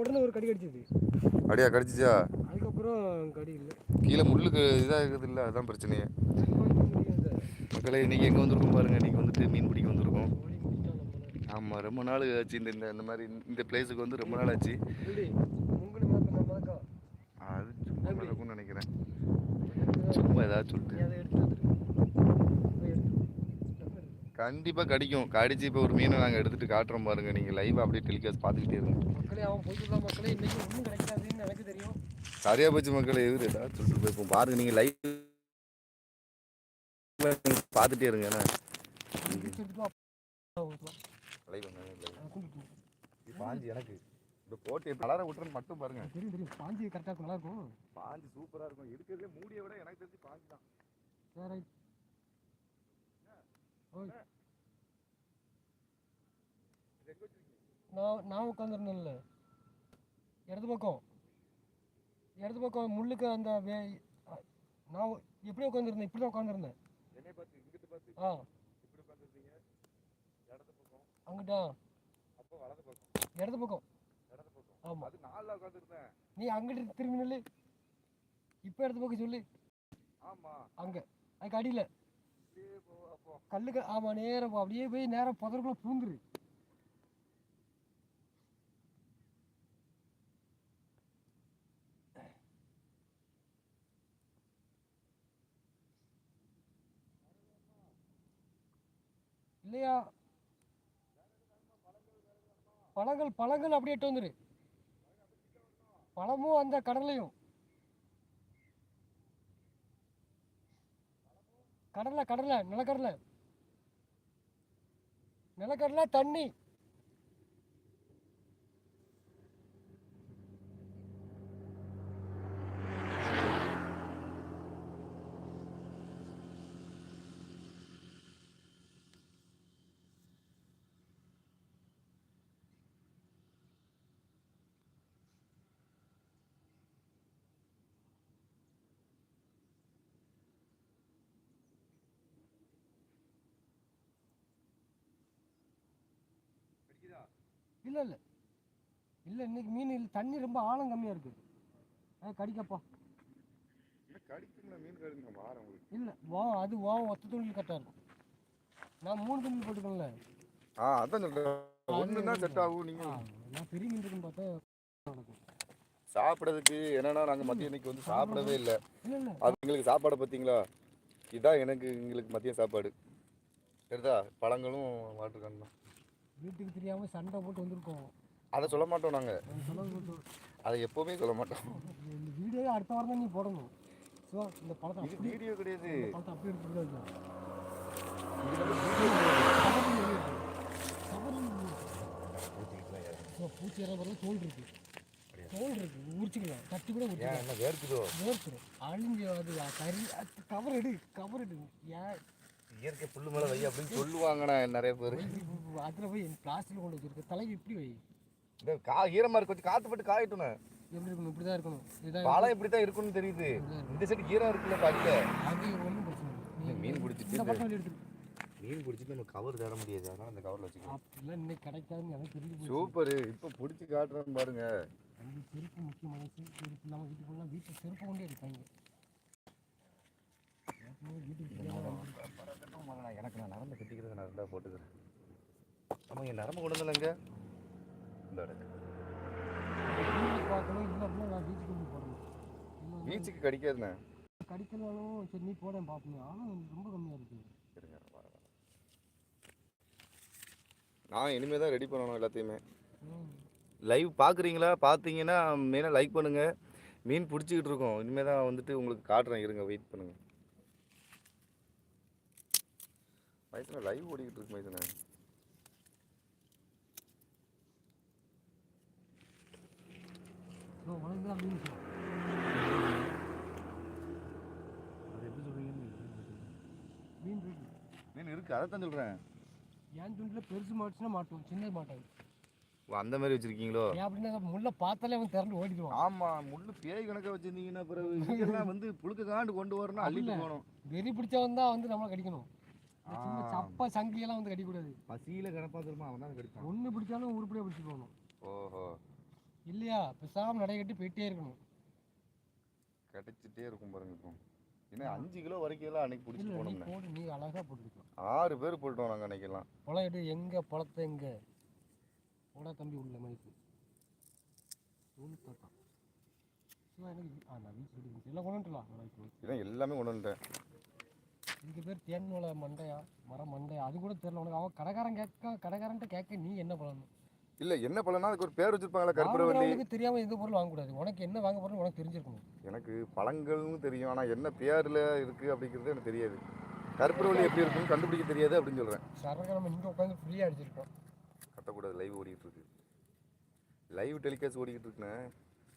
உடனே ஒரு கடி கடிச்சது. அப்படியா கடிச்சிச்சா? அதுக்கப்புறம் கடி இல்லை. கீழே முள்ளுக்கு இதாக இருக்குது இல்லை அதுதான் பிரச்சனையே மக்களே இன்றைக்கி எங்கே வந்திருக்கோம் பாருங்கள் இன்றைக்கி வந்துட்டு மீன் பிடிக்க வந்திருக்கோம். ஆமாம் ரொம்ப நாள் ஆச்சு. இந்த இந்த மாதிரி இந்த பிளேஸுக்கு வந்து ரொம்ப நாள் ஆச்சு. அது சும்மா நடக்கும்னு நினைக்கிறேன். சும்மா ஏதாவது சொல்லிட்டு. கண்டிப்பாக கடிக்கும். கடிச்சு இப்போ ஒரு மீனை நாங்கள் எடுத்துகிட்டு காட்டுறோம் பாருங்கள் நீங்கள் லைவாக அப்படியே டெலிகாஸ்ட் பார்த்துக்கிட்டே இருங்க. அவன் போய்க்கலாம் மக்களே இன்னைக்கு ஒன்றும் கிடைக்காதுன்னு எனக்கு தெரியும். சரியா போச்சு மக்களே ஏதாவது சொல்லிட்டு போய்ப்போம் பாருங்க நீங்கள் லைவ் பார்த்துட்டே இருங்க. இது பாஞ்சு எனக்கு. இந்த போட்டு அலாரம் விட்டுறன்னு மட்டும் பாருங்க. தெரியும் தெரியும். பாஞ்சி கரெக்டாக இருக்கும் நல்லா இருக்கும் பாஞ்சு சூப்பராக இருக்கும். இருக்கிறதுலே மூடியை விட எனக்கு தெரிஞ்சு பாஞ்சு தான். சரி ஓய். நான் நான் உட்காந்துருந்தேன்ல இடது பக்கம். இடது பக்கம் முள்ளுக்கு அந்த வே நான் எப்படி உட்காந்துருந்தேன் இப்படி தான் உட்காந்துருந்தேன் ஆ அங்கிட்டா? அப்போ வலது பக்கம். இடது பக்கம். ஆமாம் நீ அங்கிட்டு திரும்பி நில்லு. இப்போ இடது பக்கம் சொல்லு. ஆமாம் அங்கே. அதுக்கு அடியில். கல்லுக்கு ஆமாம் நேரம். அப்படியே போய் நேரம் புதருக்குள்ள பூந்துரு இல்லையா? பழங்கள் பழங்கள் அப்படியே எட்டு வந்துரு. பழமும் அந்த கடலையும். கடலை கடலை நிலக்கடலை. நிலக்கடலை தண்ணி. இல்லை இல்லை. இல்லை இன்னைக்கு மீன் இல்லை தண்ணி ரொம்ப ஆழம் கம்மியாக இருக்குது அது கடிக்கப்பா. இல்லை வா அது வா ஒத்த துணியில் கரெக்டாக இருக்கும். நான் மூணு துணியில் போட்டுக்கல ஆ அதான் சொல்கிறேன் செட் ஆகும் ஆ நீங்கள் நான் பெரிய மீன் இருக்குன்னு பார்த்தா நடக்கும். சாப்பிட்றதுக்கு என்னன்னா நாங்கள் மதியம் இன்னைக்கு வந்து சாப்பிடவே இல்லை. அது எங்களுக்கு சாப்பாடு பார்த்தீங்களா இதுதான் எனக்கு எங்களுக்கு மதியம் சாப்பாடு. சரிதா பழங்களும் வாட்டர் தான் வீட்டுக்கு தெரியாமல் சண்டை போட்டு வந்திருக்கோம். அதை சொல்ல மாட்டோம் நாங்கள் அது சொல்ல மாட்டோம். அதை எப்போவுமே சொல்ல மாட்டோம். இந்த வீடியோ அடுத்த வாரம் தான் நீ போடணும். ஸோ இந்த இது அப்படி வீடியோ கிடையாது. பழத்தை அப்படியே கிடையாது. பூச்சி எல்லாம் பாருங்க தோல் இருக்கு. தோல் இருக்கு. உரிச்சிக்கலாம். தட்டி கூட உரிச்சிக்கலாம். வேர்க்குதோ? வேர்த்துரும் அழிஞ்சு அது கறி கவர் எடு கவர் எடு ஏன் இயற்கை புல்லு மேலே வை அப்படின்னு சொல்லுவாங்கண்ணா நிறைய பேர். அதில் போய் பிளாஸ்டிக்கில் கொண்டு வச்சிருக்க. தலைக்கு இப்படி வை. இந்த கா ஈரமாக இருக்கு கொஞ்சம் காற்று பட்டு காயட்டுண்ணே எப்படி இருக்கணும்? இப்படி தான் இருக்கணும். இதுதான் பழம் இப்படி தான் இருக்குன்னு தெரியுது. இந்த சைடு ஈரம் இருக்குல்ல படிக்க அது ஒன்றும் பிரச்சனை இல்லை. மீன் பிடிச்சிட்டு மீன் பிடிச்சிட்டு நம்ம கவர் தேட முடியாது. அதனால அந்த கவரில் வச்சுக்கலாம். அப்படிலாம் இன்னைக்கு கிடைக்காதுன்னு எனக்கு தெரிஞ்சு சூப்பர். இப்போ பிடிச்சி காட்டுறேன் பாருங்க. செருப்பு முக்கியமான செருப்பு. இல்லாமல் வீட்டுக்கு போனால் வீட்டில் செருப்பு கொண்டே தெரியாம எனக்கு நான் நரம்பு கட்டிக்கிறது நான் ரெண்டாக போட்டுக்கிறேன் ஆமாம் என் நரம்பு கொண்டு வந்தலங்க இந்த பார்க்கணும் இல்லை அப்படின்னா நான் வந்து போடணும் பீச்சுக்கு கடிக்காதுண்ணே கடிக்கலாலும் சரி நீ போட பார்ப்போம் ஆனால் ரொம்ப கம்மியாக இருக்குது நான் இனிமேல் தான் ரெடி பண்ணணும் எல்லாத்தையுமே. லைவ் பார்க்குறீங்களா? பார்த்தீங்கன்னா மெயினாக லைக் பண்ணுங்கள் மீன் பிடிச்சிக்கிட்டு இருக்கோம். இனிமேல் தான் வந்துட்டு உங்களுக்கு காட்டுறேன். இருங்க வெயிட் பண்ணுங்கள் மைசனா லைவ் ஓடிக்கிட்டு இருக்கு மைசனா மீன் சொல்லு. அது எப்படி சொல்கிறீங்கன்னு மீன் இருக்கு. மீன் இருக்குது அதை தான் சொல்கிறேன் என் துண்டில் பெருசு மாட்டுச்சுன்னா மாட்டுவோம் சின்னது மாட்டாது. ஓ அந்த மாதிரி வச்சுருக்கீங்களோ? ஏன் அப்படின்னா முள்ள பார்த்தாலே அவன் திறந்து ஓடிடுவான். ஆமாம் முள்ளு பேய் கணக்காக வச்சுருந்தீங்கன்னா பிறகு இங்கெல்லாம் வந்து புழுக்க காண்டு கொண்டு வரணும் அள்ளிட்டு. போகணும். வெறி பிடிச்சவன் தான் வந்து நம்மளை கடிக்கணும். சின்ன. சப்பா சங்கிலியெல்லாம் வந்து கடிக்கக்கூடாது பசியில் கிடப்பா திரும்ப அவன் தான் கடிப்பான். ஒன்று பிடிச்சாலும் உருப்படியாக பிடிச்சி போகணும். ஓஹோ. இல்லையா? பேசாமல் நடை கட்டி போயிட்டே இருக்கணும். கிடைச்சிட்டே இருக்கும் பாருங்க இப்போ. ஏன்னா அஞ்சு கிலோ வரைக்கும் எல்லாம் அன்னைக்கு பிடிச்சி இல்லை நீ போனோம்னே. போடு நீ அழகாக போட்டுருக்கலாம் ஆறு பேர் போயிட்டோம் நாங்கள் அன்னைக்கெல்லாம் பழம் எடு எங்கே பழத்தை எங்கே? போடா தம்பி உள்ள மதிப்பு. சிவா எனக்கு நான் வீட்டில் எல்லாம் கொண்டு வந்துட்டலாம் இதான் எல்லாமே கொண்டு வந்துட்டேன். இதுக்கு பேர் தேன்மலை மண்டையா மரம் மண்டையா? அது கூட தெரியல உனக்கு. அவன் கடைக்காரன் கேட்க கடைக்காரன்ட்ட கேட்க நீ என்ன பழம் இல்லை என்ன பழம்னா அதுக்கு ஒரு பேர் வச்சிருப்பாங்களா கற்பூரவல்லி வாங்குறவனுக்கு தெரியாம எந்த பொருள் வாங்கக்கூடாது உனக்கு என்ன வாங்க போறேன்னு உனக்கு தெரிஞ்சிருக்கணும். எனக்கு பழங்கள்னு தெரியும். ஆனால் என்ன பேரில் இருக்குது அப்படிங்கிறது எனக்கு தெரியாது. கற்பூரவல்லி எப்படி இருக்குன்னு கண்டுபிடிக்க தெரியாது அப்படின்னு சொல்கிறேன் சரக்கு நம்ம இங்கே உட்காந்து ஃப்ரீயாக அடிச்சிருக்கோம். கட்டக்கூடாது லைவ் ஓடிக்கிட்டு இருக்கு லைவ் டெலிகாஸ்ட் ஓடிக்கிட்டு இருக்குண்ணே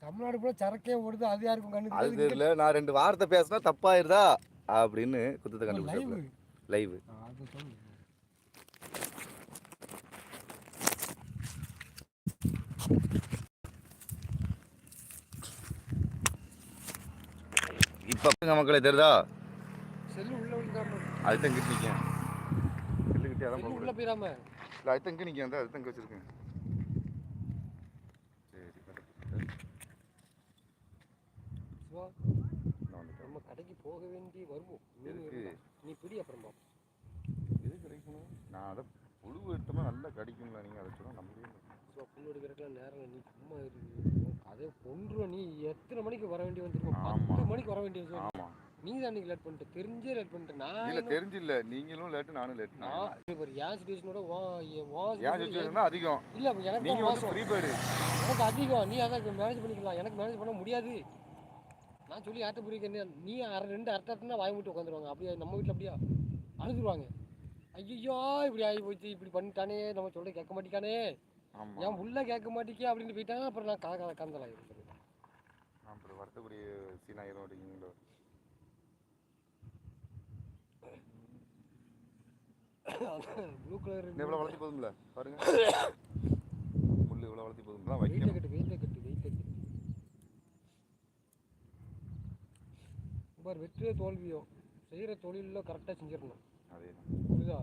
தமிழ்நாடு கூட சரக்கே ஓடுது. அது யாருக்கும் கண்ணு அது தெரியல. நான் ரெண்டு வார்த்தை பேசினா தப்பாயிருதா? அப்படின்னு குத்தத்தை லைவ் கண்டுபிடிச்சாப்ல லைவ் இப்போ மக்களே தெரியுதா? அதுதான் இங்கிட்டு நிற்கேன் அதான் செல்லு போக உள்ள போயிடாம. இல்லை அதுதான் இங்கே நிற்கேன் அதுதான் இங்கே வச்சுருக்கேன். சரி கரெக்ட். சிவா நான் வந்துட்டேன் நம்ம கடைக்கு போக வேண்டி வருவோம். நீ பிடி அப்புறமா. எது கிடைக்கணும் நான் அதை புழு எடுத்தோம்னா நல்லா கிடைக்கும்ல நீங்கள் அதை சொன்னால் நம்பவே சிவா புல் எடுக்கிறதுக்குலாம் நேரம். நீ சும்மா இருக்கு அதே கொன்றுவ. நீ எத்தனை மணிக்கு வர வேண்டி வந்திருக்கோம். பத்து மணிக்கு வர வேண்டிய ஆமாம் நீ தான் அன்னைக்கு லேட் பண்ணிட்ட. தெரிஞ்சே லேட் பண்ணிட்ட. நான் இல்லை தெரிஞ்சு இல்லை நீங்களும் லேட்டு நானும் லேட்டு நான் இப்ப என் சுச்சுவேஷனோட வா வா ஏன் சுச்சுவேஷன் அதிகம். இல்ல எனக்கு நீங்கள் வந்து ஃப்ரீ பேர்டு எனக்கு அதிகம். நீ அதான் மேனேஜ் பண்ணிக்கலாம். எனக்கு மேனேஜ் பண்ண முடியாது. நான் சொல்லி யார்கிட்ட என்ன? நீ அரை ரெண்டு அரட்டாட்டினா வாய் விட்டு உட்காந்துருவாங்க. அப்படியே நம்ம வீட்டில் அப்படியா அழுதுருவாங்க. ஐயோ இப்படி ஆகி போச்சு இப்படி பண்ணிட்டானே நம்ம சொல்ல கேட்க மாட்டேங்கானே என் புள்ள கேட்க மாட்டேங்க அப்படின்னு போயிட்டாங்க அப்புறம் நான் கல கல கந்தலாயிருக்கேன் அப்புறம் வருத்தக்கூடிய சீனாயிரம் அப்படிங்களோ ப்ளூ கலர் இவ்வளோ வளர்த்தி போதும்ல பாருங்க. முள்ளு இவ்வளோ வளர்த்தி போதும் வைக்கணும் கட்டு வெயிட்ல கட்டு வெயிட்ல கட்டு பார் வெற்றியோ தோல்வியோ செய்கிற தொழிலில் கரெக்டாக செஞ்சிடணும். அதே தான் புரியுதா?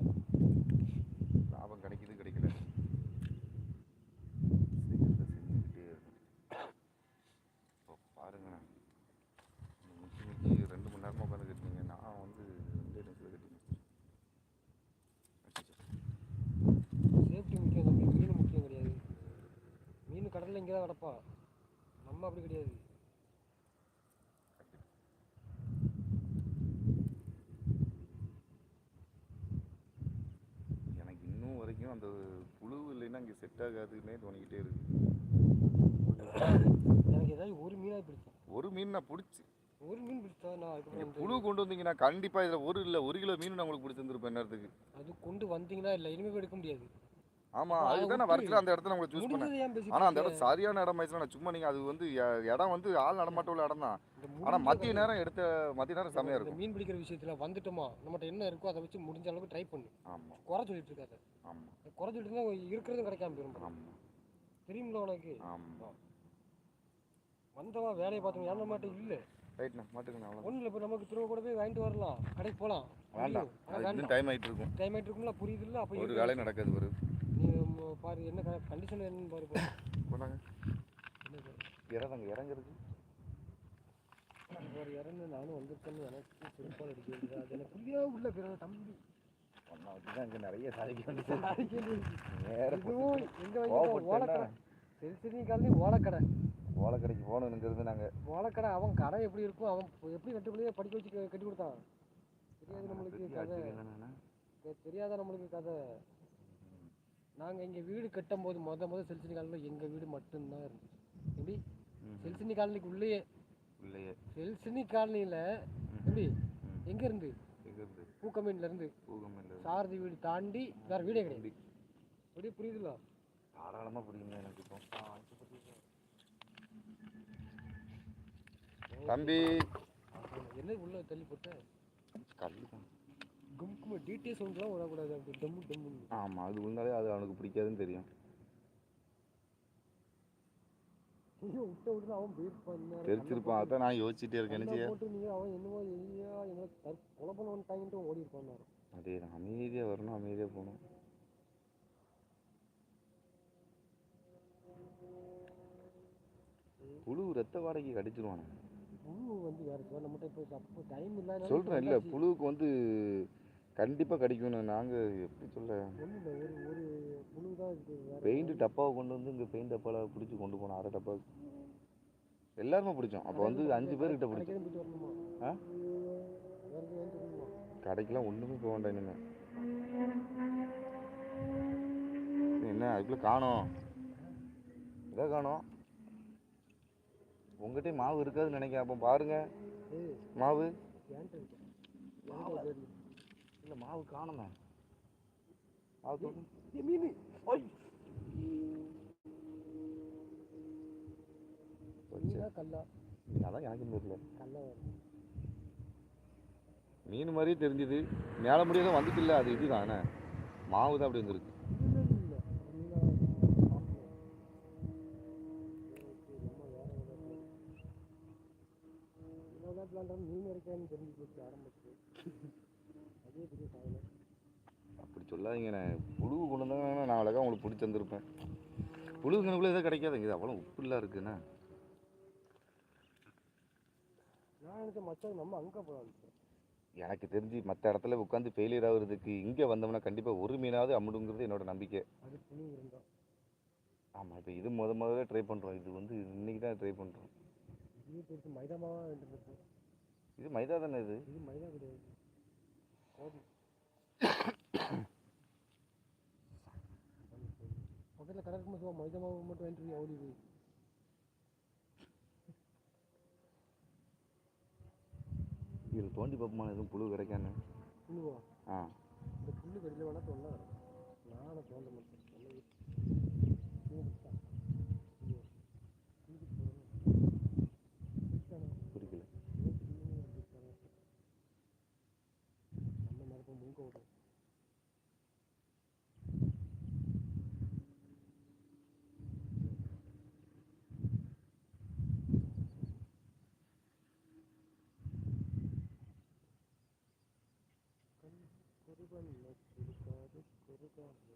லாபம் கிடைக்குது கிடைக்கல. செய்யறத செஞ்சுக்கிட்டே இருக்கணும். இப்போ மிக்கி மிக்கி ரெண்டு மணி நேரமாக உட்காந்து கட்டினீங்க நான் வந்து ரெண்டே நிமிஷத்தில் கட்டி சேஃப்டி முக்கியம் தம்பி மீன் முக்கியம் கிடையாது. மீன் கடலில் இங்கே தான் கிடப்பா. நம்ம அப்படி கிடையாது எனக்கு இன்னும் வரைக்கும் அந்த புழு செட் ஆகாதுன்னே தோணிக்கிட்டே இருக்கு. எனக்கு ஏதாவது ஒரு மீனாக பிடிக்கும் ஒரு மீன் நான் பிடிச்சி. ஒரு மீன் பிடிச்சா நான் புழு கொண்டு வந்தீங்கன்னா கண்டிப்பாக இதில் ஒரு இல்லை ஒரு கிலோ மீன் நான் உங்களுக்கு பிடிச்சிருந்துருப்பேன் நேரத்துக்கு அது கொண்டு வந்தீங்கன்னா இல்லை இனிமேல் எடுக்க முடியாது. ஆமாம் அப்ப அதுக்கு தான் நான் வரச்சுல அந்த இடத்துல உங்களை சூஸ் பண்ணேன். ஆனால் அந்த? இடம் சரியான இடம் ஆயிடுச்சுன்னா நான் சும்மா நீங்கள் அது வந்து இடம் வந்து ஆள் நடமாட்டம் உள்ள இடம் தான். மதிய கதை- நேரம் எடுத்த மதிய நேரம் இந்த இருக்கும். மீன் பிடிக்கிற விஷயத்துல வந்துட்டோமா? நம்மகிட்ட என்ன இருக்கோ அதை வச்சு முடிஞ்ச அளவுக்கு ட்ரை பண்ணு. ஆமாம் குறை சொல்லிட்டு இருக்காத. ஆமாம் குறை சொல்லிட்டு இருந்தா இருக்கிறதும் கிடைக்காம போயிடும் தெரியுமில்ல உனக்கு? ஆமாம் வந்தவன் வேலையை பார்த்தவன் ஏன் நம்மகிட்ட இல்லை. ரைட்ண்ணா மாட்டுக்கண்ணா ஒன்றும் இல்லை இப்போ நமக்கு திரும்ப கூட போய் வாங்கிட்டு வரலாம். கடைக்கு போகலாம் வேண்டாம். டைம் ஆகிட்டு இருக்கும். டைம் ஆகிட்டு இருக்கும்ல புரியுது இல்லை அப்போ ஒரு வேலையும் நடக்காது ஒரு பாரு என்ன கண்டிஷன் என்னன்னு பாரு. போனாங்க. இறங்க இறங்குறது பாரு. இறந்து நானும் வந்திருக்கேன்னு எனக்கு சிறப்பாக அடிக்க வேண்டியது? அது எனக்கு புரியா உள்ள பிறகு தம்பி. ஒன்றா வச்சு தான் இங்கே நிறைய சாதிக்க வேண்டியது. அடிக்க வேண்டியது. எங்க ஓலக்கடை. சரி சரி காலனி ஓலக்கடை. ஓலக்கடைக்கு போகணுங்கிறது நாங்கள் ஓலக்கடை அவன் கடை எப்படி இருக்கும் அவன் எப்படி பிள்ளைய படிக்க வச்சு கட்டி கொடுத்தான்? தெரியாது நம்மளுக்கு கதை. தெரியாத நம்மளுக்கு கதை? நாங்கள் இங்கே வீடு கட்டும் போது மொத முத செல்சினி காலனியில் எங்கள் வீடு மட்டும்தான் இருந்துச்சு. எப்படி? செல்சினி காலனிக்கு உள்ளேயே. இல்லையே செல்சினி காலனியில் எப்படி? எங்கே இருந்து? எங்கிருந்து பூக்கமீன்ல இருந்து. பூகம் இல்லை சாரதி வீடு தாண்டி வேறு வீடே கிடையாது. அப்படியே புரியுதுல்ல தாராளமாக புரியுங்க எனக்கு இப்போ. தம்பி. என்ன உள்ள தள்ளி போட்ட? கல் தான். கும்கும டீட்டெயில் சவுண்ட்லாம் விடக்கூடாது அப்படி டம்மு டம்முன்னு. ஆமாம் அது விழுந்தாலே அது அவனுக்கு பிடிக்காதுன்னு தெரியும். விட்ட விட்டு அவன் போயிருப்பான் தெரிச்சிருப்பான் அதான் நான் யோசிச்சுட்டே இருக்கேன். என்ன அவன் என்னமோ ஐயா எங்களை தற் கொலை பண்ண வந்துட்டாங்கன்ட்டு ஓடி இருப்பான் அதே தான் அமைதியாக வரணும் அமைதியாக போகணும். புழு ரத்த வாடகைக்கு கடிச்சிருவானே புழு வந்து வேறு நம்மகிட்ட இப்போ டைம் இல்லாத சொல்கிறேன் இல்லை புழுவுக்கு வந்து கண்டிப்பாக கடிக்கணும் நாங்கள் எப்படி சொல்ல? பெயிண்ட் டப்பாவை கொண்டு வந்து இங்கே பெயிண்ட் டப்பாவில் பிடிச்சி கொண்டு போனோம் அரை டப்பாவுக்கு எல்லாருமே பிடிச்சோம் அப்போ வந்து அஞ்சு பேர்கிட்ட பிடிச்சோம் ஆ? கடைக்கெல்லாம் ஒன்றுமே போக வேண்டாம் இனிமேல் என்ன அதுக்குள்ளே காணோம். இதை காணோம்? உங்ககிட்ட மாவு இருக்காதுன்னு நினைக்கிறேன். அப்போ பாருங்க. ஏய் மாவு ஏன்ட்ட இருக்கு ஏன்ட்ட இருக்கு இல்லை மாவு காணுமே. மாவு மீன். மீனா கல்லா? அதான் எனக்கு தெரியல. கல்லா மீன் மாதிரியே தெரிஞ்சுது. மேலே முடியாத வந்துட்டு இல்லை அது இதுதான். மாவு தான் அப்படி வந்துருக்கு. மீனா பாம்பு. ஏய், சரி, அம்மா வேற விளையாட்டு. என்ன விளையாட்டு விளையாண்டாலும் மீன் வரைக்கான்னு தெரிஞ்சு போச்சு ஆரம்பிச்சு அதே பெரிய சாதனை அப்படி சொல்லாதீங்கண்ணே புழு கொண்டு வந்தாங்கன்னா நான் அழகாக உங்களுக்கு பிடிச்சி வந்திருப்பேன் புழுங்கனுக்குள்ளே எதுவும் கிடைக்காதுங்க இது அவ்வளோ உப்புலாம் இருக்குண்ணே எனக்கு தெரிஞ்சு மற்ற இடத்துல உட்காந்து ஃபெயிலியர் ஆகுறதுக்கு இங்கே வந்தோம்னா கண்டிப்பாக ஒரு மீனாவது அம்முடுங்கிறது என்னோட நம்பிக்கை. ஆமாம் இப்போ இது முத முதல்ல ட்ரை பண்ணுறோம் இது வந்து இன்னைக்கு தான் ட்ரை பண்ணுறோம் மைதா இது மைதா தானே இது? இது மைதா கிடையாது. கோபி பக்கத்தில் கடை இருக்கும்போது சும்மா மைதா மாவு மட்டும் வாங்கிட்டு ஓடி போய்? இதில் தோண்டி பார்ப்போமா எதுவும் புழு கிடைக்கான்னு புழுவா? ஆ. இந்த புல்லு கடியில் வேணா தொல்லை வரும் நானும் தோண்ட மாட்டேன் நல்லா மீன் பிடிச்சா. ஐயோ. மீனுக்கு போறேன். பிடிச்சானா? பிடிக்கல இருபத்தி மூணு பிடிச்சானா? நம்ம மரத்தை முங்க விடுறோம் குருபன் குருகாது குருகாது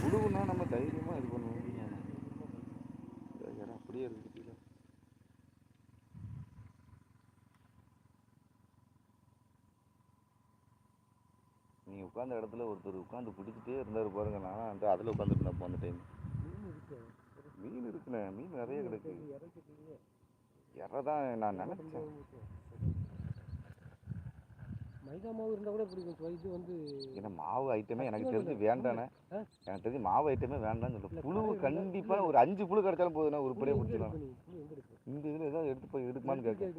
புழுவுனா நம்ம தைரியமாக இது பண்ணுவோம் இடம் அப்படியே இருக்கு கீழே நீங்கள் உட்காந்த இடத்துல ஒருத்தர் உட்காந்து பிடிச்சிட்டே இருந்தார் பாருங்க. நான் அந்த அதில் உட்காந்துட்டு இருந்தேன் அந்த டைம் மீன் இருக்கு. மீன் இருக்குண்ணே. மீன் நிறைய கிடக்கு. இறை தான் நான் நினச்சேன். மைதா மாவு இருந்தால் கூட பிடிக்கும். இது வந்து ஏன்னா மாவு ஐட்டமே எனக்கு தெரிஞ்சு. வேண்டானே? எனக்கு தெரிஞ்சு மாவு ஐட்டமே வேண்டாம்னு சொல்லுவேன் புழு கண்டிப்பாக ஒரு அஞ்சு புழு கிடைச்சாலும் போதுண்ணா. ஒரு புளி படியே எங்க பிடிச்சிடலாம்? இந்த இதில் ஏதாவது எடுத்து போய் எடுக்குமான்னு கேட்க?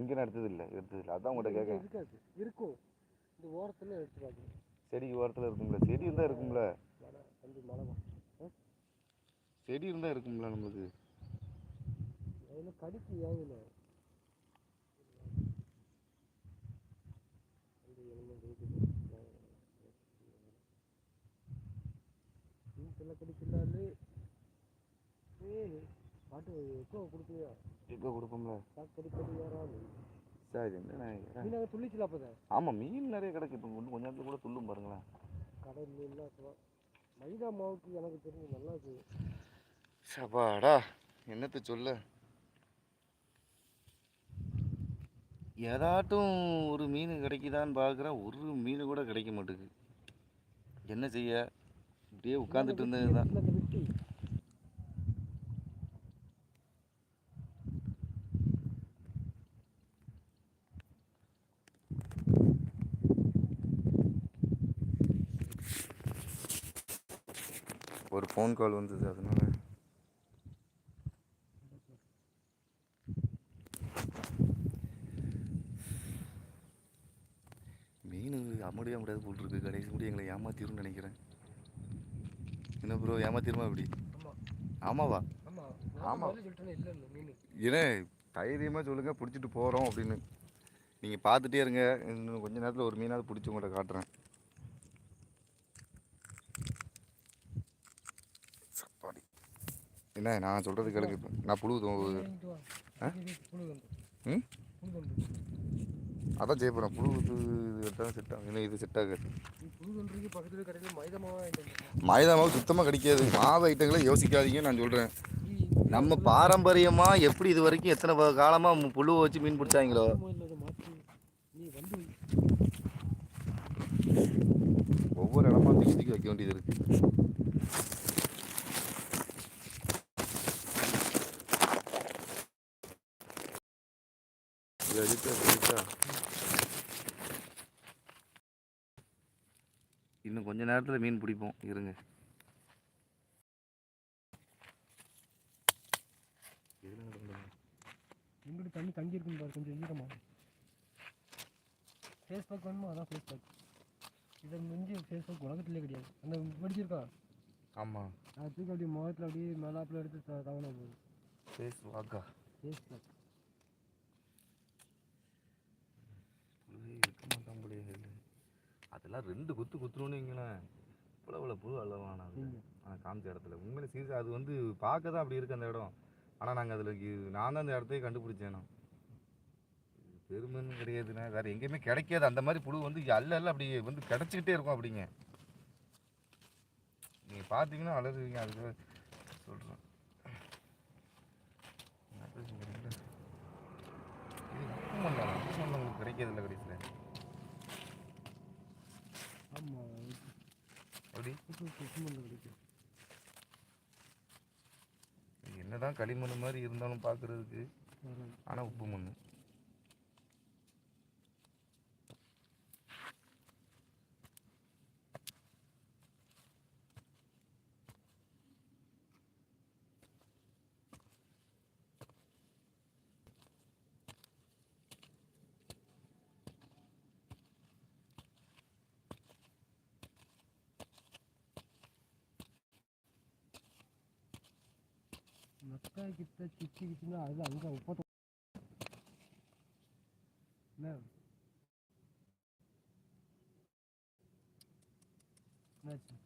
இங்கே நான் எடுத்தது இல்லை எடுத்தது இல்லை அதான் உங்கள்கிட்ட இருக்காது. இருக்கும். இந்த ஓரத்துல எடுத்து பார்க்கணும். செடி ஓரத்தில் இருக்கும்ல? செடி இருந்தால் இருக்கும்ல? தம்பி மழை செடி இருந்தால் இருக்கும்ல நம்மளுக்கு அதில் கடிக்கு மீன்ஸெல்லாம் கடிக்கலாலே ஏய் பாட்டு எப்போ கொடுக்கலையா எப்போ கொடுப்போம்ல. சாக்கு கடி கடி ஏறாது சரி மீனாக துள்ளிச்சுல அப்போ ஆமாம் மீன் நிறைய கிடக்கு. இப்போ இன்னும் கொஞ்ச நேரத்தில் கூட துள்ளும் பாருங்களேன். கடல் இல்லாத மைதா மாவுக்கு எனக்கு தெரிஞ்சு நல்லா இருக்கு. சபாடா என்னத்த சொல்ல? ஏதாட்டும் ஒரு மீன் கிடைக்குதான்னு பார்க்குறேன் ஒரு மீன் கூட கிடைக்க மாட்டேங்குது என்ன செய்ய? இப்படியே உட்காந்துட்டு இருந்தது தான் அந்த வெட்டி ஒரு ஃபோன் கால் வந்தது அதனால. மீன் அம்மடியா முடியாது போல் இருக்கு. கடைசி முடி எங்களை ஏமாத்திரும்னு நினைக்கிறேன். என்ன ப்ரோ ஏமாத்திருமா இப்படி? ஆமா. ஆமாவா? ஆமா. ஏன்னா தைரியமாக சொல்லுங்கள் பிடிச்சிட்டு போகிறோம் அப்படின்னு. நீங்கள் பார்த்துட்டே இருங்க. இன்னும் கொஞ்ச நேரத்தில் ஒரு மீனாவது பிடிச்சி உங்கள்கிட்ட காட்டுறேன். என்ன நான் சொல்கிறது கேளுங்க இப்போ. நான் புழு புழு அதான் போகிறேன் புழு இது எடுத்தால் செட் ஆகும். இன்னும் இது செட் ஆகாது. புழு மைதா மாவு சுத்தமாக கிடைக்காது. மாவு ஐட்டங்களை யோசிக்காதீங்க நான் சொல்கிறேன் நம்ம பாரம்பரியமாக எப்படி இது வரைக்கும் எத்தனை வ- காலமா மு- புழுவை வச்சு மீன் பிடிச்சாங்களோ. ஒவ்வொரு இடமா தூக்கி தூக்கி வைக்க வேண்டியது இருக்கு இது அடிச்சா, இது அடிச்சா. இன்னும் கொஞ்ச நேரத்தில் மீன் பிடிப்போம். இருங்க. எங்கிட்ட தண்ணி தங்கி இருக்குன்னு பாரு கொஞ்சம் ஈரமா. ஃபேஸ் பேக் வேணுமா? அதான் ஃபேஸ் பேக் இதை மிஞ்சி ஃபேஸ் பேக் உலகத்திலே கிடையாது. அந்த வெடிச்சிருக்கா? ஆமாம் அது தூக்கி அப்படியே முகத்தில் அப்படியே மேலாப்பில் எடுத்து தவணை போகுது. ஃபேஸ் வாக்கா ஃபேஸ் பேக் புழுவே இருக்க மாட்டான் புளிய அதெல்லாம் ரெண்டு குத்து குத்துணுன்னு வைங்களேன். இவ்வளோ இவ்வளோ புழு அளவான ஆனால் காமிச்ச இடத்துல. உண்மையிலே சீரியஸ் அது வந்து பார்க்க தான் அப்படி இருக்கு அந்த இடம். ஆனால் நாங்கள் அதில் நான் தான் அந்த இடத்தையே கண்டுபிடிச்சேன் பெருமைன்னு கிடையாதுண்ணே வேறு எங்கேயுமே கிடைக்காது. அந்த மாதிரி புழு வந்து அல்ல அல்ல அப்படி வந்து கிடச்சிக்கிட்டே இருக்கும் அப்படிங்க. நீங்கள் பார்த்தீங்கன்னா அலறுவீங்க அதுக்கு சொல்கிறேன் இது உப்பு மண்டலம் உப்பு மண்டலம் உங்களுக்கு கிடைக்கிறதில்ல கடைசியில். ஆமாம் அப்படி? கிடைக்கும். என்னதான் களிமண் மாதிரி இருந்தாலும் பார்க்குறதுக்கு. ஆனால் உப்பு மண் மக்காய் கிட்ட சிக்கி கிச்சுன்னா அது அங்கே உப்பத்தம் என்ன என்னாச்சு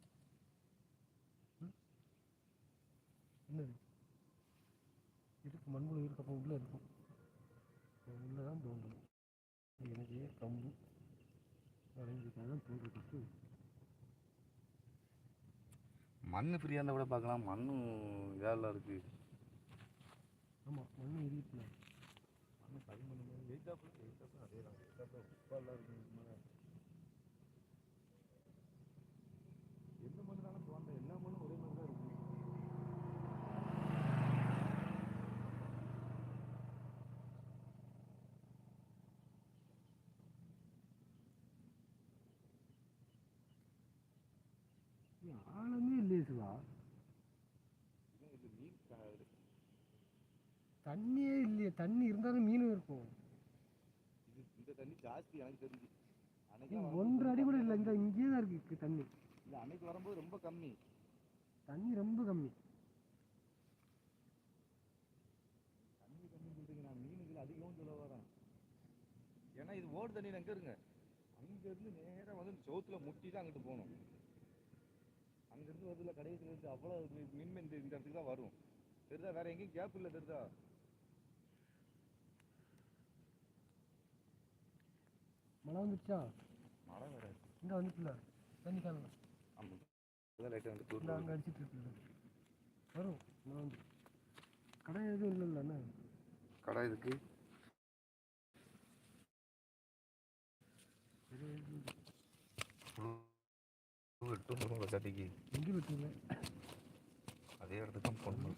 ம்? என்னது இருக்கு மண்புழு இருக்கு உள்ளே இருக்கும் உள்ளே தான் தோண்டணும் எனக்கு கம்பு வளைஞ்சிக்காக தான் தோன்றிட்டு மண் ஃப்ரீயாக இருந்தால் கூட பார்க்கலாம் மண்ணும் இதெல்லாம் இருக்குது ஆமாம் மண்ணு இடிக்கல மண் களிமண் மாதிரி வெயிட்டாக வெயிட்டாக அதே தான். வெயிட்டாக உப்பாலாம் இருக்குது எந்த மண் தானே தோண்ட எல்லா மண்ணும் ஒரே மாதிரி தான் இருக்குது ஆழமே இல்லையே சிவா இது மீன் க- தண்ணியே இல்லையே. தண்ணி இருந்தாலும் மீனும் இருக்கும். இந்த தண்ணி ஜாஸ்தி எனக்கு தெரிஞ்சு இது ஒன்றரை அடி கூட இல்லை. இந்த இங்கேயே தான் இருக்கு தண்ணி. இல்லை அன்னைக்கு வரும்போது ரொம்ப கம்மி. தண்ணி ரொம்ப கம்மி. தண்ணி கம்மி சொல்றீங்க. நான் மீனுக்கு அதிகமும் சொல்ல வரேன். ஏன்னா இது ஓடு தண்ணி எங்க இருங்க? அங்கேருந்து நேராக வந்து சோத்துல முட்டி தான் அங்கிட்டு போகணும். அங்கேருந்து வருதுல கடைசியில் இருந்து அவ்வளோ மின்மை இந்த இடத்துக்கு தான் வரும். தெரியுதா வேற எங்கேயும் கேப் இல்லை தெரியுதா மழை வந்துருச்சா? மழை வராது இங்க வந்துச்சுல தண்ணி காணுங்க ஆமாம் லைட்டாக வந்து இந்த தூர் அங்கே அடிச்சிட்டு இருக்குல்ல வரும். மழை வந்து. கடை எதுவும் இல்லைல்ல அண்ணா? கடை இதுக்கு போகணும் சட்டிக்கு எங்கே விட்டுருங்க அதே இடத்துக்கு தான் போகணும்.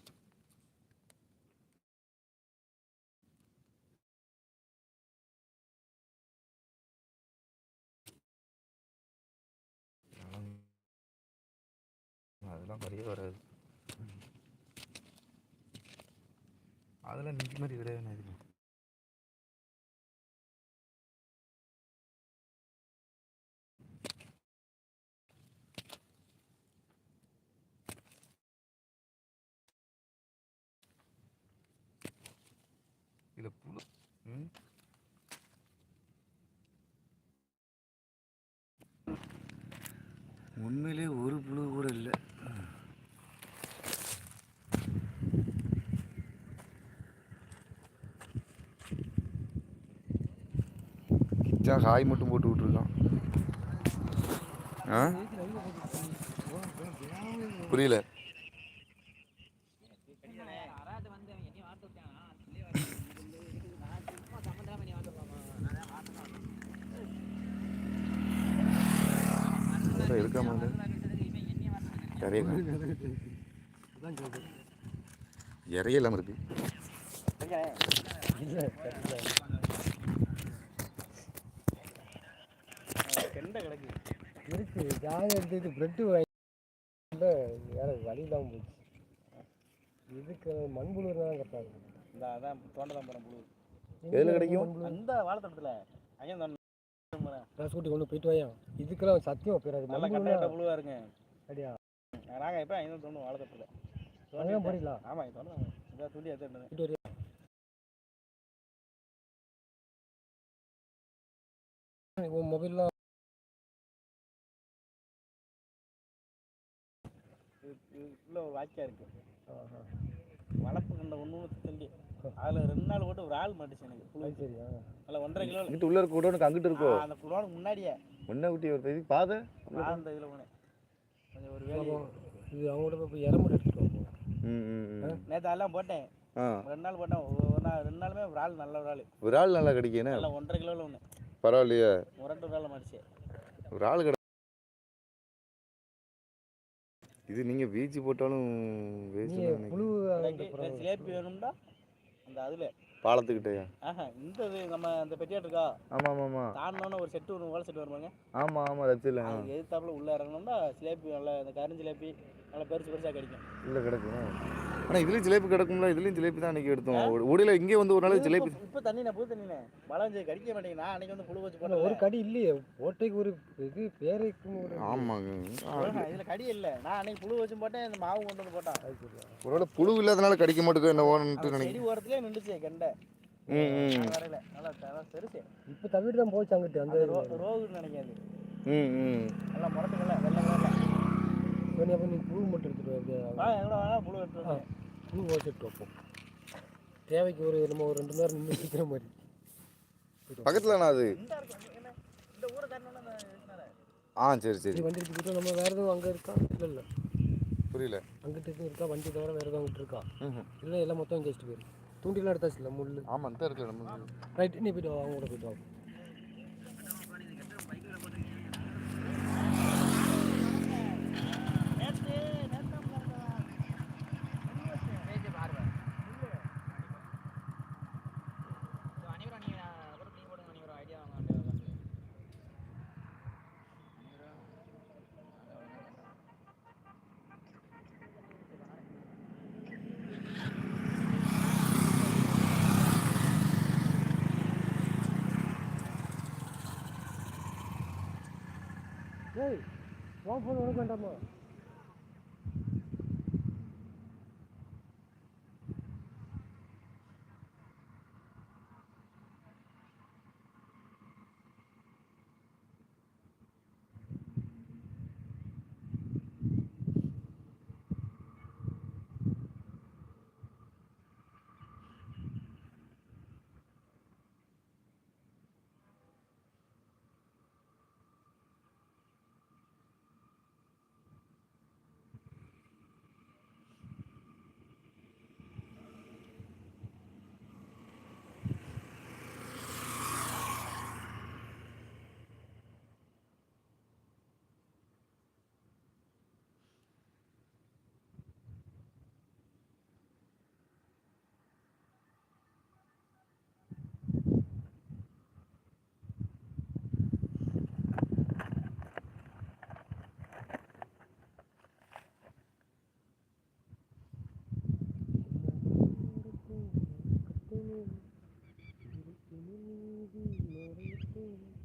அதெல்லாம் வரையே வராது. அதெல்லாம் மிஞ்சி மாதிரி கிடையாது இது இதில் புழு ம்? உண்மையிலே ஒரு புழு ஹாய் மட்டும் போட்டு விட்ருக்கான் ஆ? புரியல. அதான் கேட்குது இறைய இல்லாமல் இருக்கு இல்லை கெண்டை கிடக்கு. இருக்கு. ஜாலியாக எடுத்துக்கிட்டு ப்ரெட்டு வாங்கி வேற வழி இல்லாமல் போச்சு. இதுக்கு மண்புழு தான் கரெக்டாக இருக்கும் இந்த அதான் தோண்டதான் போகிறேன் புழு. எதுல கிடைக்கும்? அந்த வாழைத்தோட்டத்தில் அங்கே தோண்ட ராஸ்கூட்டி கொண்டு போயிட்டு வாயா. இதுக்கெல்லாம் சத்தியம் போயிடாது. நல்லா கட்ட மண்புழு கட்ட புழுவா இருங்க அப்படியா? நாங்கள் எப்போ அங்கே தோண்டும் வாழைத்தோட்டத்தில் அங்கதான் போறீங்களா ஆமாம் தோண்டதான் துள்ளி எடுத்துட்டு உன் மொபைல்லாம் இதுக்குள்ள ஒரு வாக்கியா இருக்கு. வளர்ப்பு கண்ட ஒன்று தண்டி அதில் ரெண்டு நாள் போட்டு ஒரு ஆள் மாட்டுச்சு எனக்கு புழு சரியா அதில் ஒன்றரை கிலோ இங்கிட்டு உள்ள இருக்க கூட உனக்கு அங்கிட்டு இருக்கோ? அந்த குடோனுக்கு முன்னாடியே. முன்ன குட்டி ஒரு இது பாதை? நான் அந்த இதில் போனேன். கொஞ்சம் ஒரு வேலை. இது அவங்களோட போய் இறமுறை எடுத்துட்டு வாங்க. ம் ம் ம். நேற்று அதெல்லாம் போட்டேன். ரெண்டு நாள் போட்டேன். ஒரு நாள் ரெண்டு நாளுமே ஒரு ஆள் நல்ல ஒரு ஆள். ஒரு ஆள் நல்லா கிடைக்கணும் நல்லா ஒன்றரை கிலோவில் ஒன்று பரவாயில்லையே. முரட்டு ஒரு ஆள் மாட்டுச்சு. ஒரு ஆள் இது நீங்க வீச்சு போட்டாலும் வேஸ்ட் தான் புழு எனக்கு ஜிலேபி வேணும்டா. அந்த அதில். பாலத்துக்கிட்டயா? ஆஹா இந்த இது நம்ம அந்த பெட்டியாட் இருக்கா? ஆமா ஆமா ஆமா ஒரு செட்டு ஒன்று ஓலை செட்டு வருவாங்க ஆமா ஆமா அது எதிர்த்தாப்புல உள்ள இறங்கணும்னா ஜிலேபி நல்லா இந்த கரும் ஜிலேபி நல்லா பெருசு பெருசாக கிடைக்கும். இல்ல கிடக்கும்? ஆனா இதுலயும் ஜிலேபி கிடக்கும்ல இதுலயும் ஜிலேபி தான் அன்னைக்கு எடுத்தோம். ஊடியில இங்கே வந்து ஒரு நாள் ஜிலேபி இப்போ தண்ணிண்ணே புது தண்ணிண்ணே. மழை கடிக்க மாட்டேங்குது. நான் அன்னைக்கு வந்து புழு வச்சு இல்ல, ஒரு போட்டேன் கடி இல்லையே. ஓட்டைக்கு ஒரு இது பேரைக்கும் ஒரு ஆமாங்க. இதில் கடி இல்லை. நான் அன்னைக்கு புழு வச்சு போட்டேன் இந்த மாவு கொண்டு வந்து போட்டான். சரியா ஒருவேளை புழு இல்லாதனால கடிக்க மாட்டேங்குது என்னவோன்ட்டு அந்த நினைக்கிறேன். ஓரத்துலேயே நின்றுச்சு கெண்டை. வரையில நல்லா பெருசு இப்போ தவிட்டு தான் போச்சு அங்கிட்டு அந்த ரோகுன்னு நினைக்காது ம் ம். நல்லா முரட்டுக்கல வெள்ளை சரி அப்போ நீ புழு மட்டும் எடுத்துட்டு வருது வா எவ்வளோ வேணா புழு எடுத்து வந்து புழு ஓசிட்டு வைப்போம் தேவைக்கு ஒரு நம்ம ஒரு ரெண்டு நேரம் நின்று நிற்கிற மாதிரி. பக்கத்துல நான் அது இந்த இருக்கு என்ன? இந்த ஊரை காட்டணும்னா ஆ சரி சரி. வண்டி எடுத்துக்கிட்டு நம்ம வேறு எதுவும் அங்கே இருக்கா? இல்லை இல்லை. புரியல. அங்கிட்டு எதுவும் இருக்கா? வண்டி தவிர வேறு எதுவும் அங்கிட்டு இருக்கா? இல்லை எல்லாம் மொத்தம் வச்சுட்டு போயிரு. தூண்டிலாம் எடுத்தாச்சு இல்லை முள் ஆமா இந்த இருக்குல்ல நம்ம ரைட் நீ போயிட்டு வா அவங்க கூட போயிட்டு வா. உன் ஃபோன் உனக்கு வேண்டாமா Thank you.